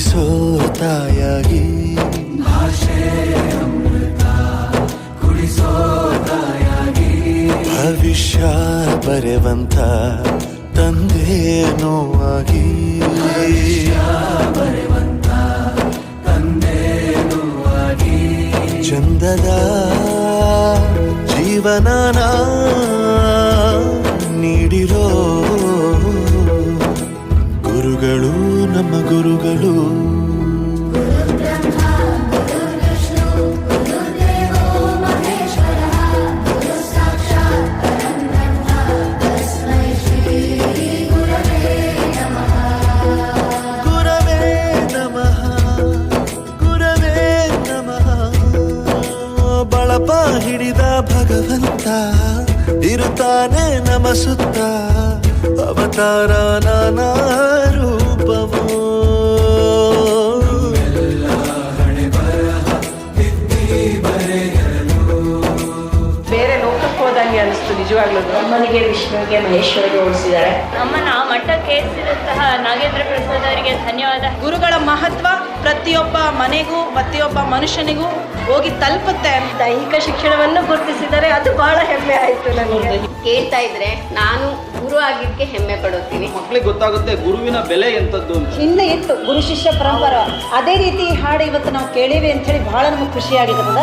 ಕುಡಿಸೋ ತಾಯಾಗಿ ಭವಿಷ್ಯ ಬರೆವಂತ ತಂದೆ ನೋವಾಗಿ. ಚಂದದ ಜೀವನನ ನೀಡಿರೋ ಗುರುಗಳು. ನಮ್ಮ ಗುರುಗಳು. ಹಿಡಿದ ಇರುತ್ತಾನೆ ನಮಸುತ್ತ. ಅವತಾರ ನಾನಾ ಅಮ್ಮನಿಗೆ ವಿಷ್ಣುವಿಗೆ ಮಹೇಶ್ವರಿಗೆ ಹೋಲಿಸಿದ್ದಾರೆ. ನಮ್ಮನ್ನ ಆ ಮಟ್ಟಕ್ಕೆ ಏರಿಸಿದಂತಹ ನಾಗೇಂದ್ರ ಪ್ರಸಾದ್ ಅವರಿಗೆ ಧನ್ಯವಾದ. ಗುರುಗಳ ಮಹತ್ವ ಪ್ರತಿಯೊಬ್ಬ ಮನೆಗೂ ಪ್ರತಿಯೊಬ್ಬ ಮನುಷ್ಯನಿಗೂ ಹೋಗಿ ತಲುಪುತ್ತೆ ದೈಹಿಕ ಶಿಕ್ಷಣವನ್ನು ಗುರುತಿಸಿದರೆ ಅದು ಬಹಳ ಹೆಮ್ಮೆ ಆಯಿತು ನನಗೆ. ಕೇಳ್ತಾ ಇದ್ರೆ ನಾನು ಗುರು ಆಗಿದ್ದಕ್ಕೆ ಹೆಮ್ಮೆ ಪಡುತ್ತೀನಿ. ಮಕ್ಕಳಿಗೆ ಗೊತ್ತಾಗುತ್ತೆ ಗುರುವಿನ ಬೆಲೆ ಎಂತದ್ದು ಅಂತ. ಹಿಂದೆ ಇತ್ತು ಗುರು ಶಿಷ್ಯ ಪರಂಪರ. ಅದೇ ರೀತಿ ಹಾಡು ಇವತ್ತು ನಾವು ಕೇಳೀವಿ ಅಂತ ಹೇಳಿ ಬಹಳ ನಮಗೆ ಖುಷಿಯಾಗಿರ್ತದ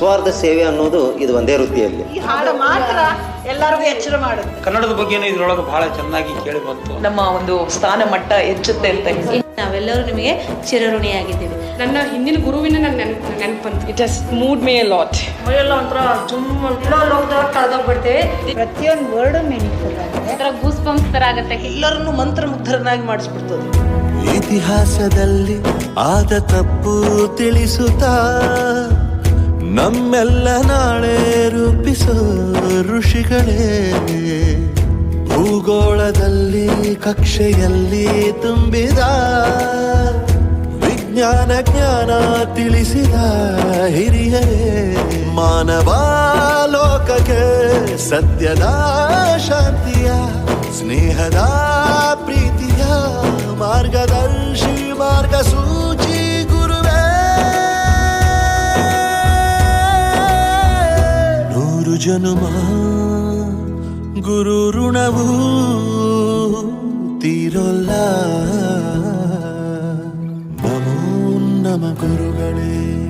ನಿಸ್ವಾರ್ಥ ಸೇವೆ ಅನ್ನೋದು ಇದು ಒಂದೇ ವೃತ್ತಿಯಲ್ಲಿ. ಈ ಹಾಡು ಮಾತ್ರ ಎಲ್ಲರಿಗೂ ಎಚ್ಚರ ಮಾಡುತ್ತೆ. ಕನ್ನಡದ ಬಗ್ಗೆನೂ ಇದ್ರೊಳಗೆ ಬಹಳ ಚೆನ್ನಾಗಿ ಕೇಳಿ ಬಂತು. ನಮ್ಮ ಒಂದು ಸ್ಥಾನ ಮಟ್ಟ ಹೆಚ್ಚುತ್ತೆ ಅಂತ ನಾವೆಲ್ಲರೂ ನಿಮಗೆ ಚಿರಋಣಿಯಾಗಿದ್ದೀವಿ. ನನ್ನ ಹಿಂದಿನ ಗುರುವಿನ ನನ್ನ ನೆನಪು ನೆನಪಂತು. It has moved me lot ಮೈಯೆಲ್ಲ ಒಂಥರ ಜುಮ್ ಲೋಕದವ್ರು ಕಳೆದೋಗ್ಬಿಡ್ತೇವೆ ಪ್ರತಿಯೊಂದು ವರ್ಡು ಮೀನಿಂಗ್ಫುಲ್ ಆಗಿದೆ ಒಂಥರ ಗೂಸ್ ಬಂಪ್ಸ್ ತರ ಆಗುತ್ತೆ. ಎಲ್ಲರನ್ನು ಮಂತ್ರಮುಗ್ಧರನ್ನಾಗಿ ಮಾಡಿಸ್ಬಿಡ್ತದೆ. ಇತಿಹಾಸದಲ್ಲಿ ಆದ ತಪ್ಪು ತಿಳಿಸುತ್ತಾ ನಮ್ಮೆಲ್ಲ ನಾಳೆ ರೂಪಿಸೋ ಋಷಿಗಳೇ. ಭೂಗೋಳದಲ್ಲಿ, ಕಕ್ಷೆಯಲ್ಲಿ ತುಂಬಿದ ವಿಜ್ಞಾನ ಜ್ಞಾನ ತಿಳಿಸಿದ ಹಿರಿಯರೇ. ಮಾನವ ಲೋಕಕ್ಕೆ ಸತ್ಯದ ಶಾಂತಿಯ, ಸ್ನೇಹದ ಪ್ರೀತಿಯ ಜನುಮ ಗುರು ಋಣವು ತೀರೋಲ್ಲ. ನಮೋ ನಮ ಗುರುಗಳೇ.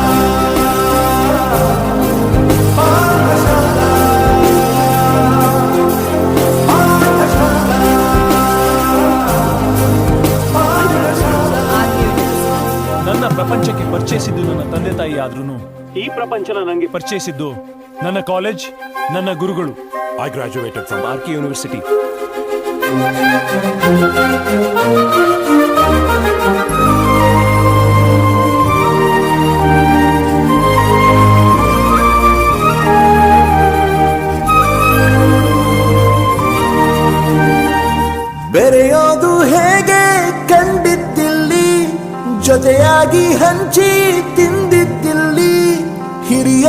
ಪರಿಚಯಿಸಿದ್ದು ನನ್ನ ಕಾಲೇಜ್ ನನ್ನ ಗುರುಗಳು. I graduated from R K university. ಬೆರೆಯೋದು ಹೇಗೆ ಕಂಡಿದ್ದಿಲ್ಲಿ? ಜೊತೆಯಾಗಿ ಹಂಚಿ ತಿಂದಿದ್ದಿಲ್ಲಿ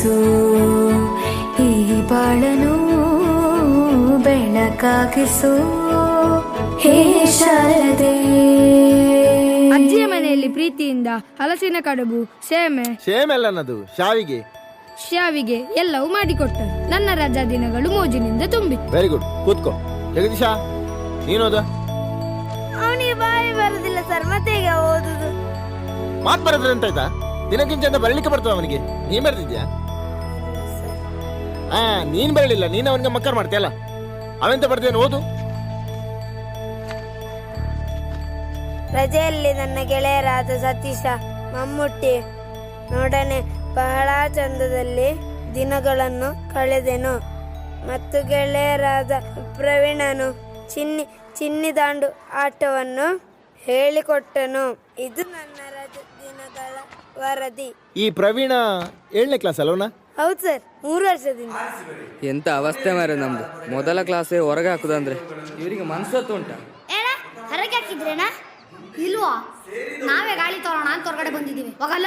ಪಾಲಿಸು ಈ ಬಾಳನು ಬೆಳಕಾಗಿಸು ಹೇ ಶಾರದೆ. ಅಜ್ಜಿಯ ಮನೆಯಲ್ಲಿ ಪ್ರೀತಿಯಿಂದ ಹಲಸಿನ ಕಡುಬು ಸೇಮೆ ಸೇಮೆಲ್ಲನದು ಶಾವಿಗೆ. ಶಾವಿಗೆ ಶ್ಯಾವಿಗೆ ಎಲ್ಲವೂ ಮಾಡಿಕೊಟ್ಟ ನನ್ನ ರಜಾ ದಿನಗಳು ಮೋಜಿನಿಂದ ತುಂಬಿತ್ತು. ವೆರಿ ಗುಡ್ ಕೂತ್ಕೋ. ಜಗದೀಶ ನೀನೋದ ಅವನಿಗೆ ಬಾಯಿ ಬರುದಿಲ್ಲ ಸರ್ ಮತ್ತೆ ಈಗ ಓದುದು? ಮಾತ್ ಬರೋದ್ರೆ ಅಂತ ಆಯ್ತಾ ದಿನಕ್ಕಿಂತ ಬರಲಿಕ್ಕೆ ಬರ್ತದ ಅವನಿಗೆ? ನೀನ್ ಬರ್ತಿದ್ಯಾ? ಹಾ ನೀನ್ ಬರಲಿಲ್ಲ ನೀನ್ ಅವನಿಗೆ ಮಕ್ಕರ್ ಮಾಡ್ತೀಯಲ್ಲ ಅವೆಂತ ಬರ್ದೇನು ಓದು? ರಜೆಯಲ್ಲಿ ನನ್ನ ಗೆಳೆಯರಾದ ಸತೀಶ ಮಮ್ಮುಟ್ಟಿ ನೋಡನೆ ಬಹಳ ಚಂದದಲ್ಲಿ ದಿನಗಳನ್ನು ಕಳೆದೆನು. ಮತ್ತು ಗೆಳೆಯರಾದ ಪ್ರವೀಣನು ಚಿನ್ನಿ ಚಿನ್ನಿ ದಾಂಡು ಆಟವನ್ನು ಹೇಳಿಕೊಟ್ಟನು. ಇದು ನನ್ನ ರಜ ದಿನಗಳ ವರದಿ. ಈ ಪ್ರವೀಣ ಏಳನೇ ಕ್ಲಾಸ್ ಅಲ್ವನ ಹೌದು ಸರ್ ಮೂರು ವರ್ಷದಿಂದ. ಎಂತ ಅವಸ್ಥೆ ಮಾರ ನಮ್ದು. ಮೊದಲ ಕ್ಲಾಸೇ ಹೊರಗೆ ಹಾಕುದಂದ್ರೆ. ಇವರಿಗೆ ಮನ್ಸತ್ತು ಉಂಟ? ಹೊರಗೆ ಹಾಕಿದ್ರೇನಾ? ಇಲ್ವಾ? ನಾವೇ ಗಾಳಿ ತೋರೋಣ ಅಂತ ಹೊರಗಡೆ ಬಂದಿದ್ದೀವಿ. ಹೋಗಲ್ಲ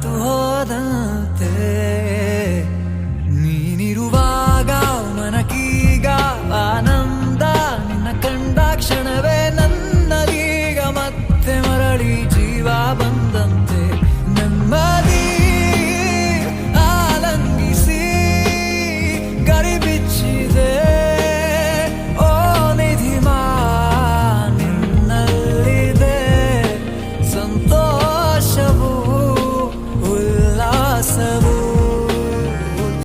to hold on